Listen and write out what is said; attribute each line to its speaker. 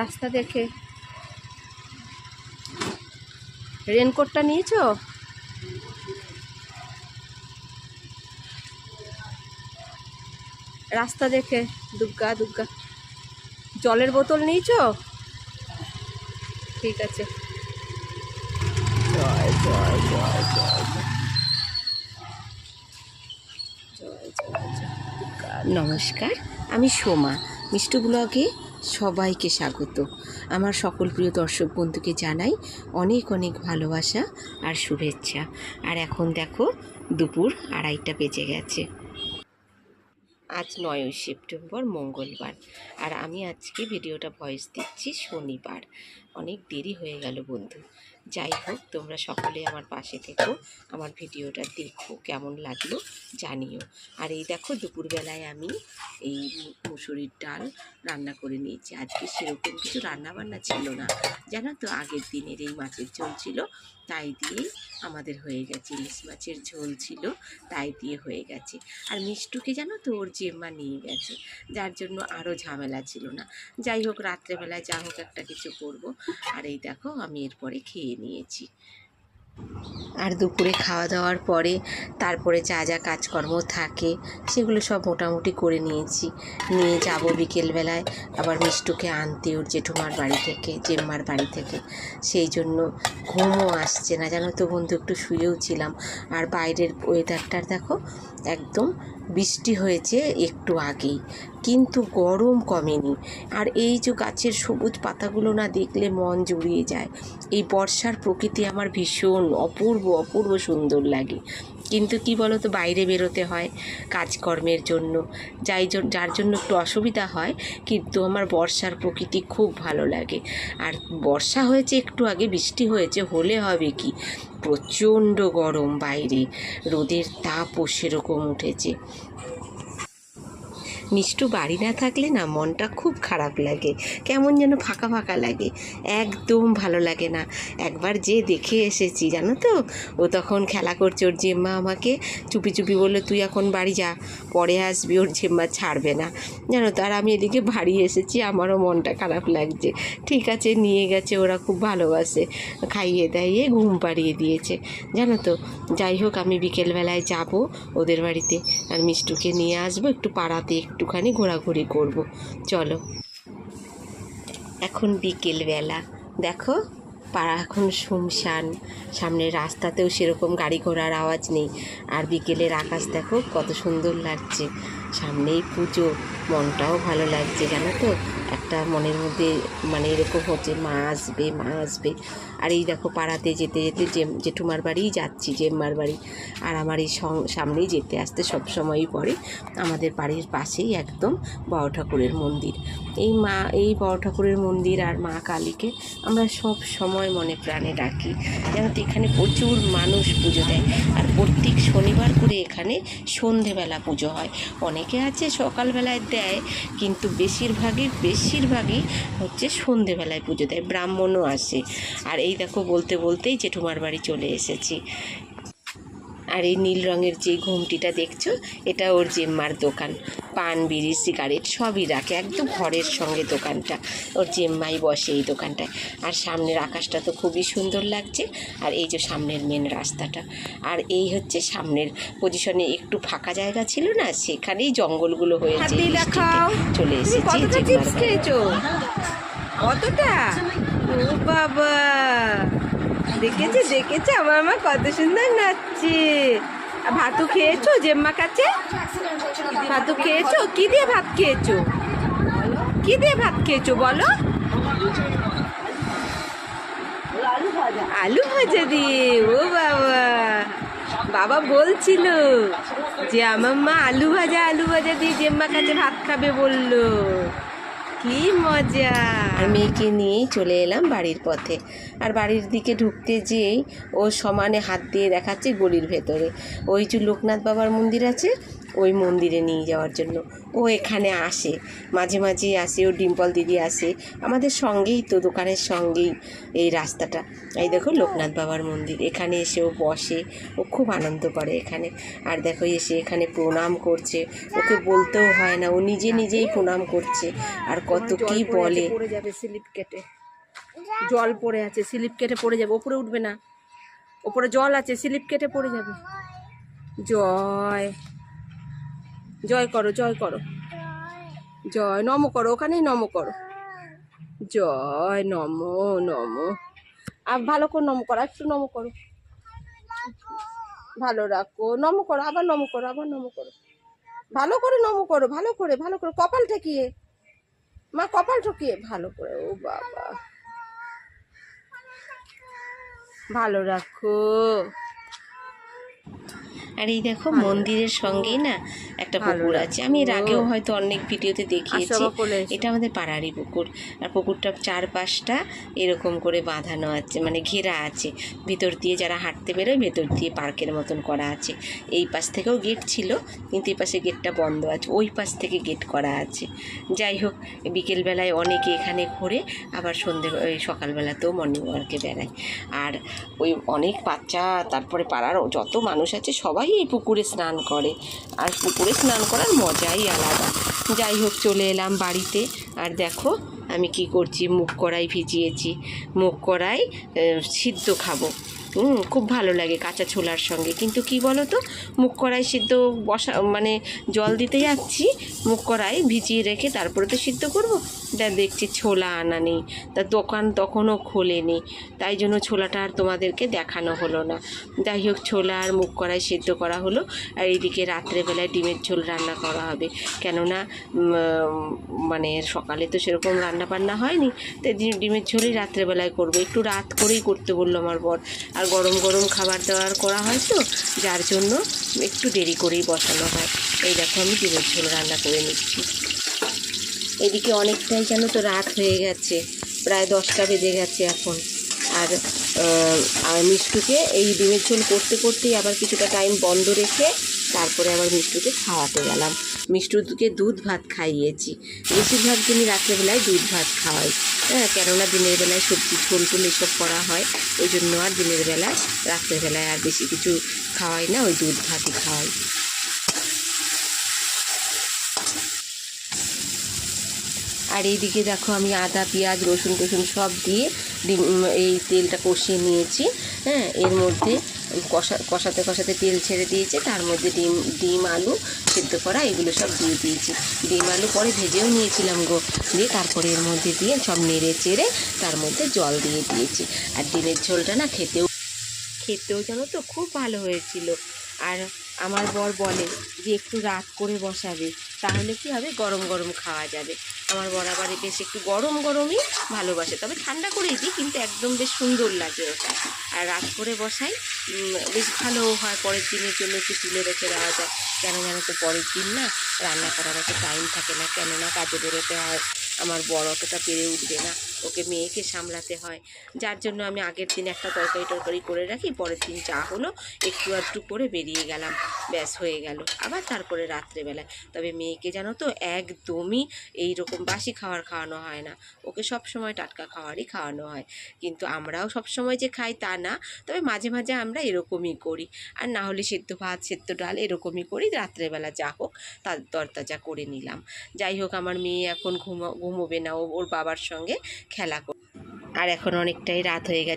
Speaker 1: রাস্তা দেখে। রেনকোটটা নিয়েছো? রাস্তা দেখে দুগ্গা দুগ্গা জলের বোতল নিয়েছ? ঠিক আছে। জয় নমস্কার। আমি সোমা। মিষ্টু ব্লগে সবাইকে স্বাগত। আমার সকল প্রিয় দর্শক বন্ধুকে জানাই অনেক অনেক ভালোবাসা আর শুভেচ্ছা। আর এখন দেখো, দুপুর আড়াইটা বেজে গেছে। আজ নয়ই সেপ্টেম্বর, মঙ্গলবার। আর আমি আজকে ভিডিওটা ভয়েস দিচ্ছি শনিবার। অনেক দেরি হয়ে গেল বন্ধু। যাই হোক, তোমরা সকলে আমার পাশে থেকো, আমার ভিডিওটা দেখো, কেমন লাগল জানিও। আর এই দেখো, দুপুরবেলায় আমি এই মুসুরির ডাল রান্না করে নিয়েছি। আজকে সেরকম কিছু রান্নাবান্না ছিল না। জানো তো, আগের দিনের এই মাছের ঝোল ছিল। তাই দিয়ে আমাদের হয়ে গেছে, ইলিশ মাছের ঝোল ছিল, তাই দিয়ে হয়ে গেছে। আর মিষ্টুকে যেন তো, ওর জেম্মা নিয়ে গেছে। যার জন্য আরও ঝামেলা ছিল না। যাই হোক, রাত্রেবেলায় যা হোক একটা কিছু করব। আর এই দেখো, আমি এরপরে খেয়ে নিয়েছি। আর দুপুরে খাওয়া দাওয়ার পরে তারপরে যা যা কাজকর্ম থাকে, সেগুলো সব মোটামুটি করে নিয়েছি। নিয়ে যাব বিকেলবেলায় আবার মিষ্টুকে আনতে ওর জেঠুমার বাড়ি থেকে, জেম্মার বাড়ি থেকে। সেই জন্য ঘুমও আসছে না। জানো তো বন্ধু, একটু শুয়েও ছিলাম। আর বাইরের ওয়েদারটার দেখো, একদম বৃষ্টি হয়েছে একটু আগেই। কিন্তু গরম কমেনি। আর এই যে গাছের সবুজ পাতাগুলো না দেখলে মন জুড়িয়ে যায়। এই বর্ষার প্রকৃতি আমার ভীষণ অপূর্ব অপূর্ব সুন্দর লাগে। কিন্তু কি বলো তো বাইরে বেরোতে হয় কাজকর্মের জন্য। যাই যার জন্য একটু অসুবিধা হয়, কিন্তু আমার বর্ষার প্রকৃতি খুব ভালো লাগে। আর বর্ষা হয়েছে একটু আগে, বৃষ্টি হয়েছে, হলে হবে কি? প্রচণ্ড গরম বাইরে। রোদের তাপও সেরকম উঠেছে। মিষ্টু বাড়ি না থাকলে না মনটা খুব খারাপ লাগে। কেমন যেন ফাঁকা ফাঁকা লাগে। একদম ভালো লাগে না। একবার যে দেখে এসেছি, জানো তো? ও তখন খেলা করছে, ওর জেম্মা আমাকে চুপি চুপি বলল, তুই এখন বাড়ি যা, পরে আসবি, ওর জেম্মা ছাড়বে না। জানো তো? আর আমি এদিকে বাড়ি এসেছি, আমারও মনটা খারাপ লাগছে। ঠিক আছে, নিয়ে গেছে, ওরা খুব ভালোবাসে। খাইয়ে দাইয়ে ঘুম পাড়িয়ে দিয়েছে। জানো তো? যাই হোক, আমি বিকেলবেলায় যাব ওদের বাড়িতে। আর মিষ্টুকে নিয়ে আসব, একটু পাড়াতে একটুখানি ঘোরাঘুরি করব। চলো। এখন বিকেলবেলা। দেখো, পাড়া এখন শুমশান সামনের রাস্তাতেও সেরকম গাড়ি ঘোড়ার আওয়াজ নেই। আর বিকেলের আকাশ দেখো, কত সুন্দর লাগছে। সামনেই পুজো। মনটাও ভালো লাগছে, জানো তো? একটা মনের মধ্যে মানে এরকম হচ্ছে, মা আসবে মা আসবে। আর এই দেখো পাড়াতে যেতে যেতে জেঠুমার বাড়িই যাচ্ছি, জেম্মার বাড়ি। আর আমার এই সামনেই যেতে আসতে সব সময়ই পড়ে আমাদের বাড়ির পাশেই একদম বড় ঠাকুরের মন্দির। এই মা, এই বড় ঠাকুরের মন্দির আর মা কালীকে আমরা সব সময় মনে প্রাণে ডাকি। যেন এখানে প্রচুর মানুষ পুজো দেয়। আর প্রত্যেক শনিবার করে এখানে সন্ধেবেলা পুজো হয়। অনেকে আছে সকালবেলায় দেয়, কিন্তু বেশিরভাগই বেশিরভাগই হচ্ছে সন্ধেবেলায় পুজো দেয়, ব্রাহ্মণও আসে। আর এই দেখো বলতে বলতেই জেঠুমার বাড়ি চলে এসেছি। আর এই নীল রঙের যে ঘুমটিটা দেখছ এটা ওর জেম্মার দোকান। পান বিড়ি সিগারেট সবই রাখে একদম ঘরের সঙ্গে দোকানটা। ওর জেম্মাই বসে এই দোকানটায়। আর সামনের আকাশটা তো খুবই সুন্দর লাগছে আর এই যে সামনের মেন রাস্তাটা। আর এই হচ্ছে সামনের পজিশনে একটু ফাঁকা জায়গা ছিল না সেখানেই জঙ্গলগুলো হয়েছে। চলে এসেছে
Speaker 2: কতটা ও বাবা। দেখেছে দেখেছে আমার মা কত সুন্দর নাচছে। ভাতু খেয়েছো, জেম্মা কাছে? ভাতু খেয়েছো? কি দিয়ে ভাত খেয়েছো? কি দিয়ে ভাত খেয়েছো বলো? আলু ভাজা দিয়ে, ও বাবা। বাবা বলছিল যে, আমার মা আলু ভাজা আলু ভাজা দিয়ে জেম্মা কাছে ভাত খাবে বলল। কি মজা।
Speaker 1: আর মেয়েকে নিয়েই চলে এলাম বাড়ির পথে। আর বাড়ির দিকে ঢুকতে যেয়েই ও সমানে হাত দিয়ে দেখাচ্ছে গলির ভেতরে। ওই যে লোকনাথ বাবার মন্দির আছে ওই মন্দিরে নিয়ে যাওয়ার জন্য। ও এখানে আসে। মাঝে মাঝেই আসে ও ডিম্পল দিদি আসে। আমাদের সঙ্গেই তো দোকানের সঙ্গেই এই রাস্তাটা। এই দেখো লোকনাথ বাবার মন্দির। এখানে এসে ও বসে ও খুব আনন্দ করে এখানে। আর দেখো এসে এখানে প্রণাম করছে। ওকে বলতেও হয় না ও নিজে নিজেই প্রণাম করছে। আর কত কি বলে।
Speaker 2: পড়ে যাবে স্লিপ কেটে। জল পড়ে আছে স্লিপ কেটে পড়ে যাবে ওপরে উঠবে না। ওপরে জল আছে স্লিপ কেটে পড়ে যাবে। জয়। জয় করো জয় করো। জয়, নম করো, ওখানেই নম করো। জয়, নম নম। আর ভালো করে নম করো, একটু নম করো। ভালো রাখো, নম করো, আবার নম করো, আবার নম করো। ভালো করে নম করো, ভালো করে ভালো করে, কপাল ঠেকিয়ে। মা, কপাল ঠকিয়ে, ভালো করে, ও বাবা। ভালো রাখো।
Speaker 1: আর এই দেখো মন্দিরের সঙ্গেই না একটা পুকুর আছে। আমি এর আগেও হয়তো অনেক ভিডিওতে দেখিয়েছি। এটা আমাদের পাড়ারই পুকুর। আর পুকুরটা চারপাশটা এরকম করে বাঁধানো আছে মানে ঘেরা আছে। ভিতর দিয়ে যারা হাঁটতে বেরোয় ভেতর দিয়ে পার্কের মতন করা আছে। এই পাশ থেকেও গেট ছিল কিন্তু এই পাশে গেটটা বন্ধ আছে। ওই পাশ থেকে গেট করা আছে। যাই হোক বিকেলবেলায় অনেকে এখানে ঘোরে আবার সন্ধে ওই সকালবেলাতেও মর্নিং ওয়ার্কে বেড়ায়। আর ওই অনেক বাচ্চা তারপরে পাড়ার যত মানুষ আছে সবাই এই পুকুরে স্নান করে। আর পুকুরে স্নান করার মজাই আলাদা। যাই হোক, চলে এলাম বাড়িতে। আর দেখো, আমি কি করছি? মুখ কড়াই ভিজিয়েছি। মুখ কড়াই সিদ্ধ খাব। হুম, খুব ভালো লাগে কাঁচা ছোলার সঙ্গে। কিন্তু কি বলো তো মুখ কড়াই সিদ্ধ বসা মানে জল দিতে যাচ্ছি মুখ কড়াই ভিজিয়ে রেখে তারপরে তো সিদ্ধ করব। তা দেখছি ছোলা আনা নেই, তা দোকান তখনও খোলেনি, তাই জন্য ছোলাটা আর তোমাদেরকে দেখানো হলো না। যাই হোক, ছোলা আর মুখ কড়াই সিদ্ধ করা হলো, আর এইদিকে রাত্রেবেলায় ডিমের ঝোল রান্না করা হবে। কেননা মানে সকালে তো সেরকম রান্না বান্না হয়নি, তাই ডিমের ঝোলই রাত্রেবেলায় করব। একটু রাত করেই করতে বলল আমার বর, আর গরম গরম খাবার দাবার করা হয় তো, যার জন্য একটু দেরি করেই বসানো হয়। এই দেখো আমি ডিমের ঝোল রান্না করে নিচ্ছি। এদিকে অনেকটাই যেন তো রাত হয়ে গেছে, প্রায় দশটা বেজে গেছে এখন। আর আর মিষ্টুকে এই ডিমের ঝোল করতে করতেই আবার কিছুটা টাইম বন্ধ রেখে তারপরে আবার মিষ্টুকে খাওয়াতে গেলাম। মিষ্টুকে দুধ ভাত খাইয়েছি। বেশিরভাগ দিনই রাত্রেবেলায় দুধ ভাত খাওয়াই। হ্যাঁ কেননা দিনের বেলায় সবজি ঝোল টোল এসব করা হয়, ওই জন্য আর দিনের বেলায় রাত্রেবেলায় আর বেশি কিছু খাওয়াই না, ওই দুধ ভাতই খাওয়াই। আর এইদিকে দেখো আমি আদা, পেঁয়াজ রসুন টসুন সব দিয়ে ডিম, এই তেলটা কষিয়ে নিয়েছি হ্যাঁ এর মধ্যে কষা, কষাতে কষাতে তেল ছেড়ে দিয়েছে, তার মধ্যে ডিম ডিম, আলু সেদ্ধ করা, এগুলো সব দিয়ে দিয়েছি। ডিম, আলু পরে ভেজেও নিয়েছিলাম গো। দিয়ে তারপরে এর মধ্যে দিয়ে সব নেড়ে চেড়ে তার মধ্যে জল দিয়ে দিয়েছি। আর ডিমের ঝোলটা না খেতেও খেতেও জানো তো খুব ভালো হয়েছিল। আর আমার বর বলে যে, একটু রাত করে বসাবে, তাহলে কি হবে? গরম গরম খাওয়া যাবে। আমার বরাবরে বেশ একটু গরম গরমই ভালোবাসে। তবে ঠান্ডা করেই দিই, কিন্তু একদম বেশ সুন্দর লাগে ওটা। আর রাত করে বসাই বেশ ভালোও হয়, পরের দিনের জন্য একটু তুলে রেখে দেওয়া যায়। কেন জানো তো পরের দিন না, রান্না করার অত টাইম থাকে না, কেননা কাজে বেরোতে হয়, আমার বড় অতটা পেরে উঠবে না। ওকে মেয়েকে সামলাতে হয়। যার জন্য আমি আগের দিন একটা তরকারি টরকারি করে রাখি, পরের দিন চা হলো, একটু আধটু করে বেরিয়ে গেলাম, ব্যাস হয়ে গেল। আবার তারপরে রাত্রেবেলায়। তবে মেয়েকে জানো তো, একদমই এই রকম বাসি খাবার খাওয়ানো হয় না। ওকে সব সময় টাটকা খাবারই খাওয়ানো হয়। কিন্তু আমরাও সব সময় যে খাই তা না, তবে মাঝে মাঝে আমরা এরকমই করি। আর না হলে সেদ্ধ ভাত, সেদ্ধ ডাল এরকমই করি, রাত্রেবেলা যা হোক তার তরতাজা করে নিলাম। যাই হোক, আমার মেয়ে এখন ঘুমো, ঘুমোবে না। ওর বাবার সঙ্গে খেলা আর এখন অনেকটাই রাত হয়ে গেছে।